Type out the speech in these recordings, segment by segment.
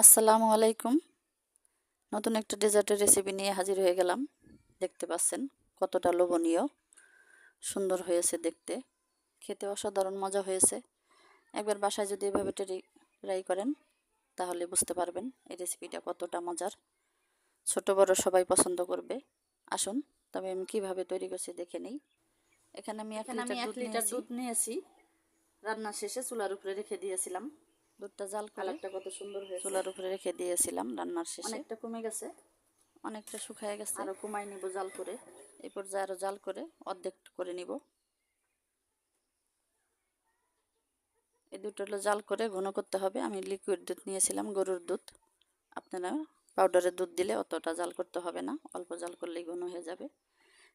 আসসালামু আলাইকুম। নতুন একটা ডেজার্টের রেসিপি নিয়ে হাজির হয়ে গেলাম। দেখতে পাচ্ছেন কতটা লোভনীয়। সুন্দর হয়েছে দেখতে। খেতে অসাধারণ মজা হয়েছে। একবার বাসায় যদি এভাবে ট্রাই করেন তাহলে বুঝতে পারবেন এই রেসিপিটা কতটা মজার। ছোট বড় সবাই পছন্দ করবে। আসুন তবে আমি কীভাবে তৈরি করছি দেখে নিই। এখানে আমি এক লিটার দুধ নিয়েছি। রান্না শেষে চুলার উপরে রেখে দিয়েছিলাম। দুধটা জাল কালারটা কত সুন্দর হয়েছে। চুলার উপরে রেখে দিয়েছিলাম রান্নার শেষে। অনেকটা কমে গেছে। অনেকটা শুকায় গেছে। আরও কমাই নিব জাল করে। এই পর্যায়ে আরও জাল করে অর্ধেক করে নিব। এই দুটো হলো জাল করে ঘন করতে হবে। আমি লিকুইড দুধ নিয়েছিলাম গরুর দুধ। আপনারা পাউডারের দুধ দিলে অতটা জাল করতে হবে না। অল্প জাল করলেই ঘন হয়ে যাবে।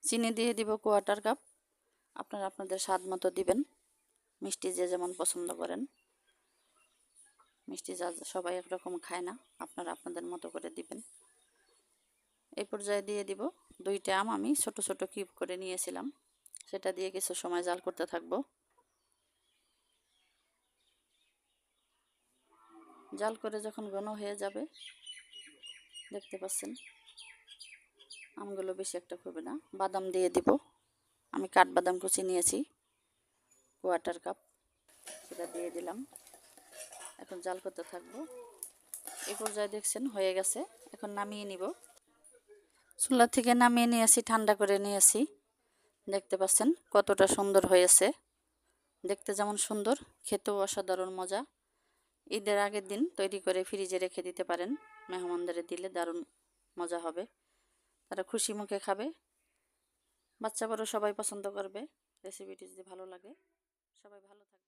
চিনি দিয়ে দিব কোয়াটার কাপ আপনারা আপনাদের স্বাদ মতো দিবেন। মিষ্টি যে যেমন পছন্দ করেন। মিষ্টি যা সবাই একরকম খায় না, আপনারা আপনাদের মতো করে দিবেন। এই পর্যায়ে দিয়ে দিব দুইটা আম, আমি ছোট ছোট কিউব করে নিয়েছিলাম। সেটা দিয়ে কিছু সময় জাল করতে থাকব। জাল করে যখন ঘন হয়ে যাবে, দেখতে পাচ্ছেন, আমগুলো বেশি একটা করবে না। বাদাম দিয়ে দিব। আমি কাঠবাদাম কুচি নিয়েছি কোয়াটার কাপ সেটা দিয়ে দিলাম। এখন জাল করতে থাকব। এই পর্যায়ে দেখছেন হয়ে গেছে। এখন নামিয়ে নিব। চুলা থেকে নামিয়ে নিয়েছি ঠান্ডা করে নিয়েছি দেখতে পাচ্ছেন কতটা সুন্দর হয়েছে। দেখতে যেমন সুন্দর, খেতেও অসাধারণ মজা। ঈদের আগের দিন তৈরি করে ফ্রিজে রেখে দিতে পারেন। মেহমানদের দিলে দারুণ মজা হবে। তারা খুশি মুখে খাবে। বাচ্চা বড় সবাই পছন্দ করবে। রেসিপিটি যদি ভালো লাগে, সবাই ভালো থাকবে।